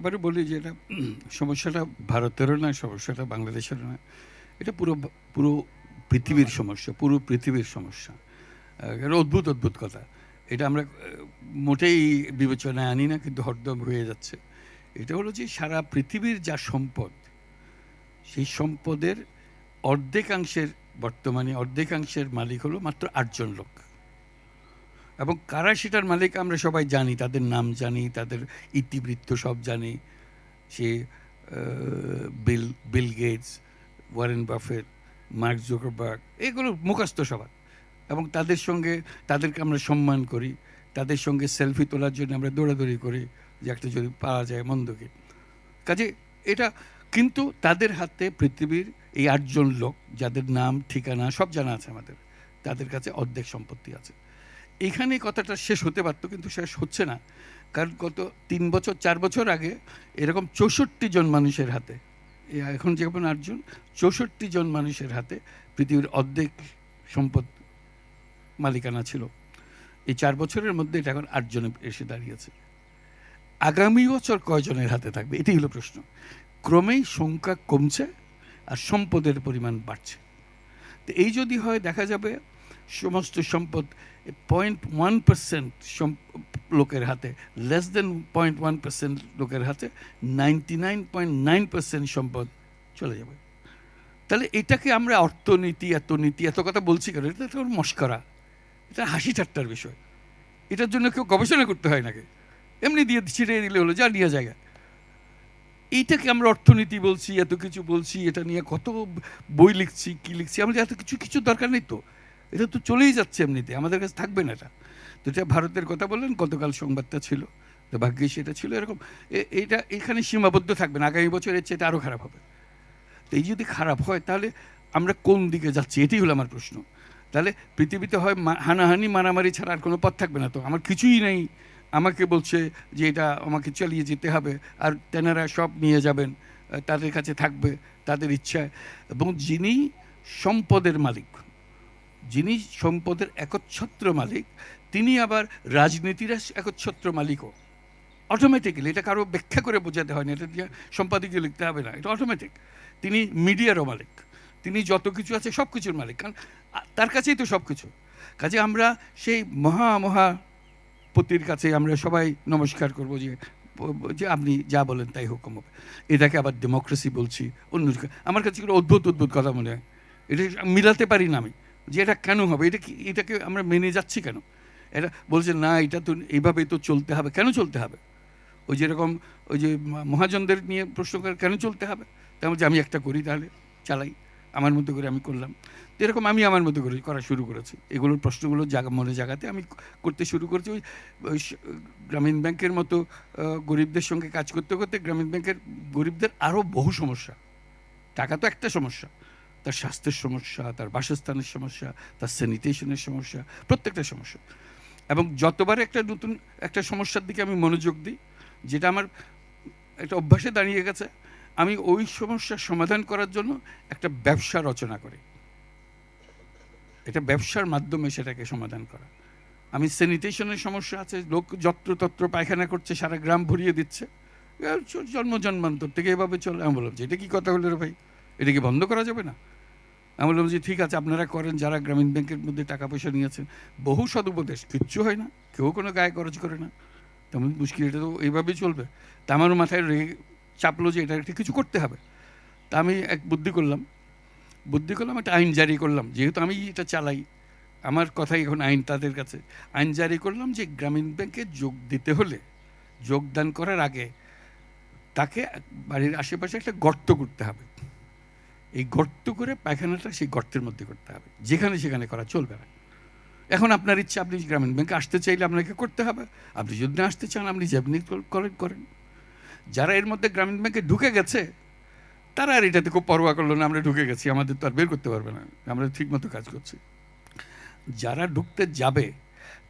আবারও বলি যে এটা সমস্যাটা ভারতেরও না সমস্যাটা বাংলাদেশেরও না এটা পুরো পুরো পৃথিবীর সমস্যা, পুরো পৃথিবীর সমস্যা। অদ্ভুত অদ্ভুত কথা। এটা আমরা মোটেই বিবেচনায় আনি না, কিন্তু হরদম হয়ে যাচ্ছে। এটা হলো যে সারা পৃথিবীর যা সম্পদ, সেই সম্পদের অর্ধেকাংশের বর্তমানে অর্ধেকাংশের মালিক হলো মাত্র আটজন লোক। এবং কারা সেটার মালিক আমরা সবাই জানি, তাদের নাম জানি, তাদের ইতিবৃত্ত সব জানি। সে Bill Bill Gates, Warren Buffett, Mark Zuckerberg, এগুলো মুখস্থ সবার। এবং তাদের সঙ্গে, তাদেরকে আমরা সম্মান করি, তাদের সঙ্গে সেলফি তোলার জন্য আমরা দৌড়াদৌড়ি করি, যে একটা যদি পাওয়া যায় মন্দকে কাজে এটা কিন্তু তাদের হাতে পৃথিবীর এই আটজন লোক, যাদের নাম, ঠিকানা সব জানা আছে আমাদের, তাদের কাছে অর্ধেক সম্পত্তি আছে। এখানে কথাটা শেষ হতে পারতো, কিন্তু শেষ হচ্ছে না। কারণ গত তিন বছর, চার বছর আগে এরকম চৌষট্টি জন মানুষের হাতে এখন যেমন আটজন, চৌষট্টি জন মানুষের হাতে পৃথিবীর অর্ধেক সম্পদ মালিকানা ছিল। এই চার বছরের মধ্যে এটা এখন আটজনে এসে দাঁড়িয়েছে। আগামী বছর কয়জনের হাতে থাকবে, এটাই হলো প্রশ্ন। ক্রমেই সংখ্যা কমছে আর সম্পদের পরিমাণ বাড়ছে। তো এই যদি হয়, দেখা যাবে সমস্ত সম্পদ পয়েন্ট ওয়ান পার্সেন্ট লোকের হাতে less than point one percent লোকের হাতে ninety nine point nine percent সম্পদ চলে যাবে। তাহলে এটাকে আমরা অর্থনীতি এত নীতি এত কথা বলছি কেন? এটা তো মস্করা। এটা হাসি ঠাট্টার বিষয়। এটার জন্য কেউ গবেষণা করতে হয় নাকি? এমনি দিয়ে ছিটিয়ে দিলে হলো, যা নিয়ে জায়গা এইটাকে আমরা অর্থনীতি বলছি, এত কিছু বলছি, এটা নিয়ে কত বই লিখছি, কি লিখছি, আমাদের এত কিছু কিছু দরকার নেই তো। এটা তো চলেই যাচ্ছে এমনিতে, আমাদের কাছে থাকবে না এটা। তো এটা ভারতের কথা বললেন, গতকাল সংবাদটা ছিল। তো ভাগ্যিস সেটা ছিল এরকম। এ- এইটা এখানে সীমাবদ্ধ থাকবে না, আগামী বছর এর চেয়ে আরও খারাপ হবে। তো এই যদি খারাপ হয়, তাহলে আমরা কোন দিকে যাচ্ছি? এটাই হলো আমার প্রশ্ন। তাহলে পৃথিবীতে হয় হানাহানি, মারামারি ছাড়া আর কোনো পথ থাকবে না তো? আমার কিছুই নেই। আমাকে বলছে যে এটা আমাকে চালিয়ে যেতে হবে। আর তেনারা সব নিয়ে যাবেন তাদের কাছে থাকবে, তাদের ইচ্ছায়। এবং যিনি সম্পদের মালিক যিনি সম্পদের একচ্ছত্র মালিক, তিনি আবার রাজনীতির একচ্ছত্র মালিকও। অটোমেটিক্যালি এটা কারও ব্যাখ্যা করে বোঝাতে হয় না এটা দিয়ে সম্পাদকীয় লিখতে হবে না, এটা অটোমেটিক তিনি মিডিয়ারও মালিক, তিনি যত কিছু আছে সব কিছুর মালিক, কারণ তার কাছেই তো সব কিছু কাজে আমরা সেই মহা মহা পতির কাছে আমরা সবাই নমস্কার করব যে যে আপনি যা বলেন তাই হুকুম হবে এটাকে আবার ডেমোক্রেসি বলছি অন্য আমার কাছে এগুলো অদ্ভুত অদ্ভুত কথা মনে হয়। এটা মিলাতে পারি না আমি। যে এটা কেন হবে? এটা কি, এটাকে আমরা মেনে যাচ্ছি কেন? এটা বলছে, না, এটা তো, এইভাবেই তো চলতে হবে। কেন চলতে হবে? ওই যেরকম ওই যে মহাজনদের নিয়ে প্রশ্ন করে কেন চলতে হবে? তেমন যে আমি একটা করি তাহলে, চালাই। আমার মতো করে আমি করলাম। তো এরকম আমি আমার মতো করে করা শুরু করেছি। এগুলোর প্রশ্নগুলো জায়গা মনে জায়গাতে আমি করতে শুরু করেছি। ওই গ্রামীণ ব্যাংকের মতো গরিবদের সঙ্গে কাজ করতে করতে গ্রামীণ ব্যাংকের গরিবদের আরও বহু সমস্যা। টাকা তো একটা সমস্যা। তার স্বাস্থ্যের সমস্যা, তার বাসস্থানের সমস্যা, তার স্যানিটেশনের সমস্যা, প্রত্যেকটা সমস্যা। এবং যতবার একটা নতুন একটা সমস্যার দিকে আমি মনোযোগ দিই, যেটা আমার একটা অভ্যাসে দাঁড়িয়ে গেছে, আমি ওই সমস্যার সমাধান করার জন্য একটা ব্যবসা রচনা করি। এটা ব্যবসার মাধ্যমে সেটাকে সমাধান করা। আমি স্যানিটেশনের সমস্যা আছে, লোক যত্রতত্র পায়খানা করছে, সারা গ্রাম ভরিয়ে দিচ্ছে। জন্ম জন্মান্তর থেকে এভাবে চলে। আমি বললাম যে এটা কি কথা হলো রে ভাই? এটা কি বন্ধ করা যাবে না? আমি বললাম যে ঠিক আছে, আপনারা করেন, যারা গ্রামীণ ব্যাংকের মধ্যে টাকা পয়সা নিয়েছেন, বহু সদুপদেশ, কিচ্ছু হয় না, কেউ কোনো গায়ে খরচ করে না। তেমন মুশকিল, এটা তো এইভাবেই চলবে। তা আমার মাথায় রেগে চাপলো যে এটা একটা কিছু করতে হবে। তা আমি এক বুদ্ধি করলাম। বুদ্ধি করলাম, একটা আইন জারি করলাম। যেহেতু আমি এটা চালাই, আমার কথাই এখন আইন তাদের কাছে। আইন জারি করলাম যে গ্রামীণ ব্যাংকে যোগ দিতে হলে, যোগদান করার আগে তাকে বাড়ির আশেপাশে একটা গর্ত করতে হবে। এই গর্ত করে পায়খানাটা সেই গর্তের মধ্যে করতে হবে। যেখানে সেখানে করা চলবে না। এখন আপনার ইচ্ছা, আপনি গ্রামীণ ব্যাংকে আসতে চাইলে আপনাকে করতে হবে। আপনি যদি না আসতে চান, আপনি যেমনি করেন করেন। যারা এর মধ্যে গ্রামীণ ব্যাংকে ঢুকে গেছে, তারা আর এটাতে খুব পরোয়া করল না, আমরা ঢুকে গেছি, আমাদের তো আর বের করতে পারবে না। আমরা ঠিকমতো কাজ করছি। যারা ঢুকতে যাবে,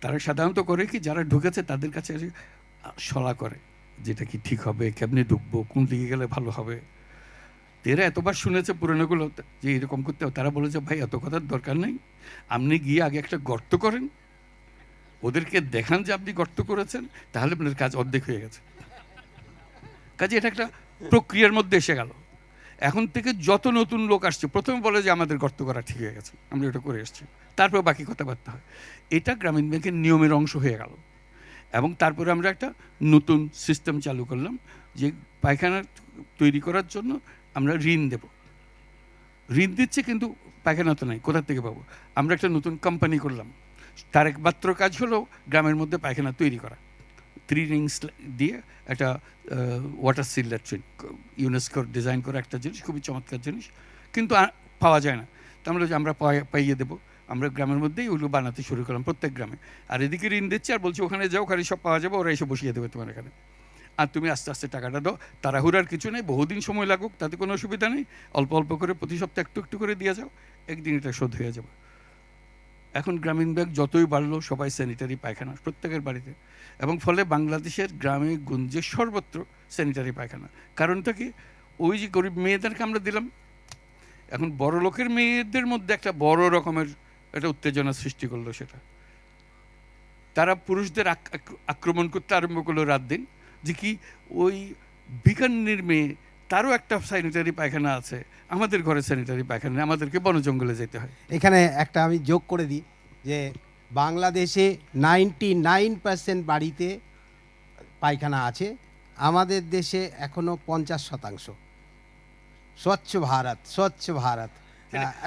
তারা সাধারণত করে কি, যারা ঢুকেছে তাদের কাছে সলা করে, যেটা কি ঠিক হবে, কেমনি ঢুকবো, কোন দিকে গেলে ভালো হবে। এরা এতবার শুনেছে পুরনোগুলো যে এরকম করতে তারা বলেছে, ভাই, এত কথার দরকার নেই। আপনি গিয়ে আগে একটা গর্ত করেন। ওদেরকে দেখান যে আপনি গর্ত করেছেন, তাহলে আপনার কাজ অর্ধেক হয়ে গেছে। কাজে এটা একটা প্রক্রিয়ার মধ্যে এসে গেল। এখন থেকে যত নতুন লোক আসছে, প্রথমে বলে যে, আমাদের গর্ত করা ঠিক হয়ে গেছে। আমরা এটা করে এসেছি। তারপর বাকি কথাবার্তা হয়। এটা গ্রামীণ ব্যাংকের নিয়মের অংশ হয়ে গেল। এবং তারপরে আমরা একটা নতুন সিস্টেম চালু করলাম যে পায়খানা তৈরি করার জন্য আমরা ঋণ দেব। ঋণ দিচ্ছে কিন্তু পায়খানা তো নাই, কোথার থেকে পাবো? আমরা একটা নতুন কোম্পানি করলাম। তার একমাত্র কাজ হলো গ্রামের মধ্যে পায়খানা তৈরি করা। থ্রি রিংস দিয়ে একটা ওয়াটার সিল ল্যাট্রিন ইউনেস্কোর ডিজাইন করা একটা জিনিস, খুবই চমৎকার জিনিস। কিন্তু পাওয়া যায় না। তো আমরা আমরা পাই- পাইয়ে দেবো। আমরা গ্রামের মধ্যেই ওগুলো বানাতে শুরু করলাম প্রত্যেক গ্রামে। আর এদিকে ঋণ দিচ্ছে আর বলছি, ওখানে যাও, ওখানে সব পাওয়া যাবে, ওরা এসে বসিয়ে দেবে তোমার এখানে। আর তুমি আস্তে আস্তে টাকাটা দাও। তাড়াহুড়ার কিছু নেই, বহুদিন সময় লাগুক, তাতে কোনো অসুবিধা নেই। অল্প অল্প করে প্রতি সপ্তাহে একটু একটু করে দিয়ে যাও, একদিন এটা শোধ হয়ে যাবে। এখন গ্রামীণ ব্যাংক যতই বাড়লো, সবাই স্যানিটারি পায়খানা, প্রত্যেকের বাড়িতে। এবং ফলে বাংলাদেশের গ্রামে গঞ্জে সর্বত্র স্যানিটারি পায়খানা। কারণটা কি? ওই যে গরিব মেয়েদেরকে আমরা দিলাম। এখন বড় লোকের মেয়েদের মধ্যে একটা বড় রকমের একটা উত্তেজনা সৃষ্টি করল সেটা। তারা পুরুষদের আক- আক- আক্রমণ করতে আরম্ভ করল রাত দিন। যে কি ওই বিকান্নির মেয়ে তারও একটা স্যানিটারি পায়খানা আছে। আমাদের ঘরে স্যানিটারি পায়খানা নেই, আমাদেরকে বন জঙ্গলে যেতে হয়। এখানে একটা আমি যোগ করে দিই যে বাংলাদেশে নাইনটি নাইন পার্সেন্ট বাড়িতে পায়খানা আছে আমাদের দেশে এখনও পঞ্চাশ শতাংশ। স্বচ্ছ ভারত স্বচ্ছ ভারত।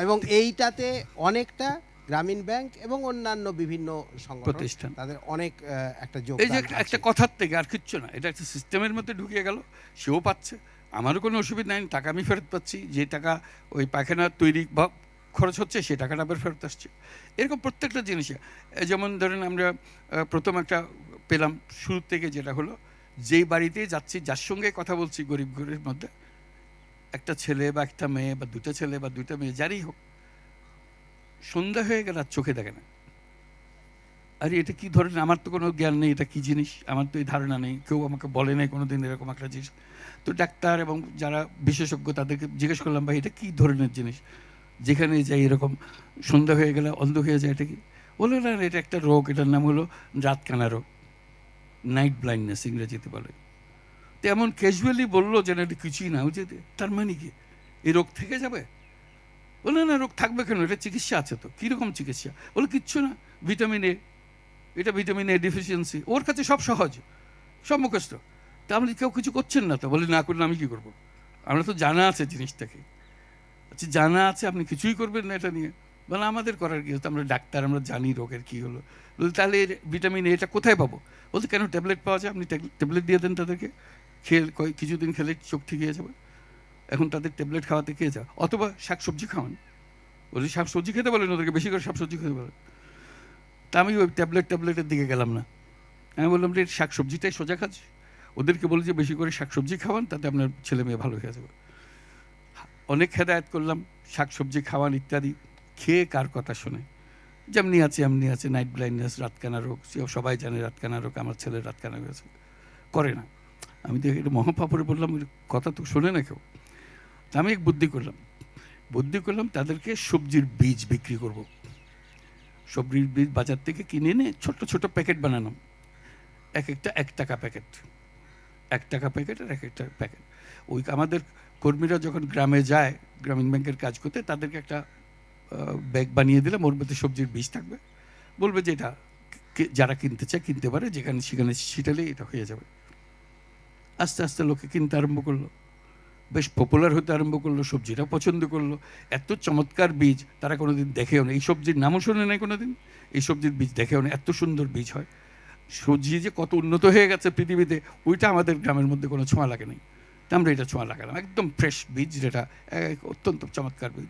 এবং এইটাতে অনেকটা গ্রামীণ ব্যাংক এবং অন্যান্য বিভিন্ন সংগঠন প্রতিষ্ঠান। তাদের অনেক একটা যোগ এই যে একটা- একটা কথার থেকে আর কিচ্ছু না এটা একটা সিস্টেমের মধ্যে ঢুকিয়ে গেল সেও পাচ্ছে। আমারও কোনো অসুবিধা নেই টাকা আমি ফেরত পাচ্ছি যে টাকা ওই পায়খানা তৈরি বা খরচ হচ্ছে সেই টাকাটা আবার ফেরত আসছে। এরকম প্রত্যেকটা জিনিসে যেমন ধরেন আমরা প্রথম একটা পেলাম শুরু থেকে যেটা হলো যেই বাড়িতে যাচ্ছি যার সঙ্গে কথা বলছি গরিব গরিবের মধ্যে একটা ছেলে বা একটা মেয়ে বা দুটো ছেলে বা দুটো মেয়ে যারই হোক সন্ধ্যা হয়ে গেলে, আর চোখে দেখে না। আরে, এটা কি ধরনের? আমার তো কোনো জ্ঞান নেই, এটা কি জিনিস? আমার তো এই ধারণা নেই। কেউ আমাকে বলে নাই কোনো দিন এরকম একটা জিনিস। তো ডাক্তার এবং যারা বিশেষজ্ঞ, তাদেরকে জিজ্ঞেস করলাম, ভাই, এটা কি ধরনের জিনিস? যেখানে যাই এরকম সন্ধ্যা হয়ে গেলে, অন্ধ হয়ে যায়, এটা কি? বলল, না এটা একটা রোগ, এটার নাম হলো রাতকানা রোগ। নাইট ব্লাইন্ডনেস ইংরেজিতে বলে। তো এমন ক্যাজুয়ালি বলল যে না এটা কিছুই না বুঝে তার মানে কি? এই রোগ থেকে যাবে? বলে না রোগ থাকবে কেন? এটা চিকিৎসা আছে তো। কীরকম চিকিৎসা? বলে কিচ্ছু না। Vitamin A. এটা ভিটামিন এ ডিফিসিয়েন্সি ওর কাছে সব সহজ। সব মুখস্থ। তা আমরা কেউ কিছু করছেন না তো? বলি, না করলে আমি কী করব? আমরা তো জানা আছে জিনিসটাকে। আচ্ছা জানা আছে, আপনি কিছুই করবেন না এটা নিয়ে। বলে, আমাদের করার কি? হতো আমরা ডাক্তার, আমরা জানি রোগের কী হলো। বলি, তাহলে এর ভিটামিন এটা কোথায় পাবো? বলতে, কেন ট্যাবলেট পাওয়া যায়? আপনি ট্যাবলেট দিয়ে দেন তাদেরকে। খেয়ে কিছুদিন খেলে চোখ ঠিক হয়ে যাবে। এখন তাদের ট্যাবলেট খাওয়াতে খেয়ে যা অথবা শাকসবজি খাওয়ান। বলি শাকসবজি খেতে বলেন ওদেরকে বেশি করে শাকসবজি খেতে বলেন তা আমি ওই ট্যাবলেট ট্যাবলেটের দিকে গেলাম না। আমি বললাম যে শাক সবজিটাই সোজা কাজ। ওদেরকে বলি যে, বেশি করে শাক সবজি খাওয়ান, তাতে আপনার ছেলে মেয়ে ভালো হয়ে যাবে। অনেক হেদায়ত করলাম শাক সবজি খাওয়ান ইত্যাদি। খেয়ে কার কথা শোনে? যেমনি আছে, এমনি আছে নাইট ব্লাইন্ডনেস রাতকানা রোগ সেও সবাই জানে রাতকানা রোগ, আমার ছেলের রাতকানা হয়েছে। করে না। আমি তো এটা মহাপাপড়ে বললাম কথা তো শোনে না কেউ। আমি এক বুদ্ধি করলাম। বুদ্ধি করলাম তাদেরকে সবজির বীজ বিক্রি করব। সবজির বীজ বাজার থেকে কিনে এনে ছোট ছোট প্যাকেট বানানো এক একটা এক টাকা প্যাকেট। এক টাকা প্যাকেট আর এক একটা প্যাকেট। ওই আমাদের কর্মীরা যখন গ্রামে যায়, গ্রামীণ ব্যাংকের কাজ করতে, তাদেরকে একটা ব্যাগ বানিয়ে দিলাম। ওর মধ্যে সবজির বীজ থাকবে। বলবে যে এটা যারা কিনতে চায় কিনতে পারে। যেখানে সেখানে ছিটালেই এটা হয়ে যাবে। আস্তে আস্তে লোকে কিনতে আরম্ভ করল। বেশ পপুলার হতে আরম্ভ করল সবজিটা পছন্দ করল। এত চমৎকার বীজ, তারা কোনো দিন দেখেও না এই সবজির নামও শোনে নাই কোনো দিন এই সবজির বীজ দেখেও না এত সুন্দর বীজ হয়। সবজি যে কত উন্নত হয়ে গেছে পৃথিবীতে, ওইটা আমাদের গ্রামের মধ্যে কোনো ছোঁয়া লাগে নাই। আমরা এটা ছোঁয়া লাগালাম। একদম ফ্রেশ বীজ যেটা অত্যন্ত চমৎকার বীজ।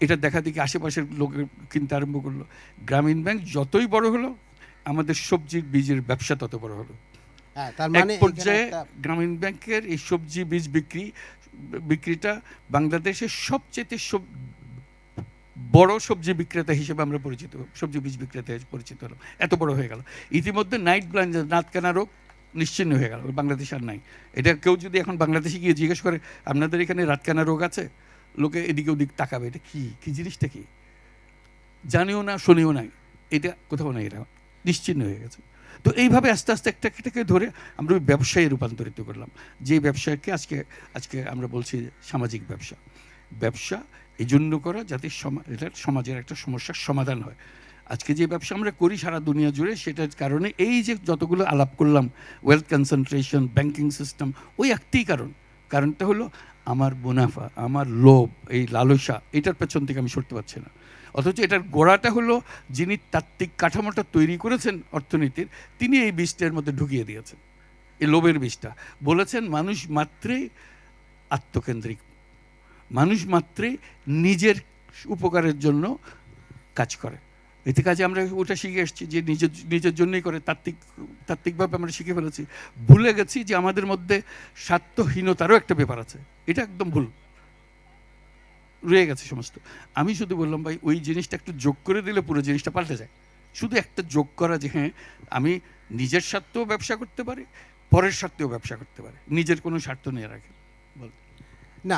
এটা দেখা দেখি আশেপাশের লোক কিনতে আরম্ভ করল। গ্রামীণ ব্যাংক যতই বড় হলো, আমাদের সবজির বীজের ব্যবসা তত বড় হলো। এক মানে পর্যায়ে গ্রামীণ ব্যাংকের এই সবজি বীজ বিক্রি বিক্রিটা বাংলাদেশের সবচেয়ে সব বড় সবজি বিক্রেতা হিসেবে আমরা পরিচিত সবজি বীজ বিক্রেতা হিসেবে পরিচিত হলাম। এত বড় হয়ে গেল। ইতিমধ্যে নাইট ব্লাইন্ড নাতকানা রোগ নিশ্চিন্ন হয়ে গেল বাংলাদেশ আর নাই। এটা কেউ যদি এখন বাংলাদেশে গিয়ে জিজ্ঞেস করে আপনাদের এখানে রাতকানা রোগ আছে? লোকে এদিকে ওদিক তাকাবে এটা কি? কি জিনিসটা কি? জানিও না শুনিও নাই। এটা কোথাও নাই এটা নিশ্চিন্ন হয়ে গেছে। তো এইভাবে আস্তে আস্তে একটা একটাকে ধরে আমরা ব্যবসায় রূপান্তরিত করলাম। যে ব্যবসাকে আজকে আজকে আমরা বলছি সামাজিক ব্যবসা। ব্যবসা এই জন্য করা যাতে সমা- সমাজের একটা সমস্যার সমাধান হয়। আজকে যে ব্যবসা আমরা করি সারা দুনিয়া জুড়ে, সেটার কারণে এই যে যতগুলো আলাপ করলাম ওয়েলথ কনসেন্ট্রেশন ব্যাংকিং সিস্টেম ওই একটাই কারণ। কারণটা হলো আমার মুনাফা, আমার লোভ, এই লালসা, এটার পেছন থেকে আমি সরতে পারছি না। অথচ এটার গোড়াটা হলো যিনি তাত্ত্বিক কাঠামোটা তৈরি করেছেন অর্থনীতির, তিনি এই বীজটার মধ্যে ঢুকিয়ে দিয়েছেন। এই লোভের বীজটা। বলেছেন, মানুষ মাত্রই আত্মকেন্দ্রিক। মানুষ মাত্রই নিজের উপকারের জন্য কাজ করে। এতে কাজে আমরা ওটা শিখে এসেছি যে নিজের নিজের জন্যই করে। তাত্ত্বিক, তাত্ত্বিকভাবে আমরা শিখে ফেলেছি। ভুলে গেছি যে আমাদের মধ্যে স্বার্থহীনতারও একটা ব্যাপার আছে। এটা একদম ভুল। রয়ে গেছে সমস্ত। আমি শুধু বললাম, ভাই, ওই জিনিসটা একটু যোগ করে দিলে পুরো জিনিসটা পাল্টে যায়। শুধু একটা যোগ করা যে হ্যাঁ আমি নিজের স্বার্থেও ব্যবসা করতে পারি, পরের স্বার্থেও ব্যবসা করতে পারি। নিজের কোনো স্বার্থ নিয়ে রাখে বল।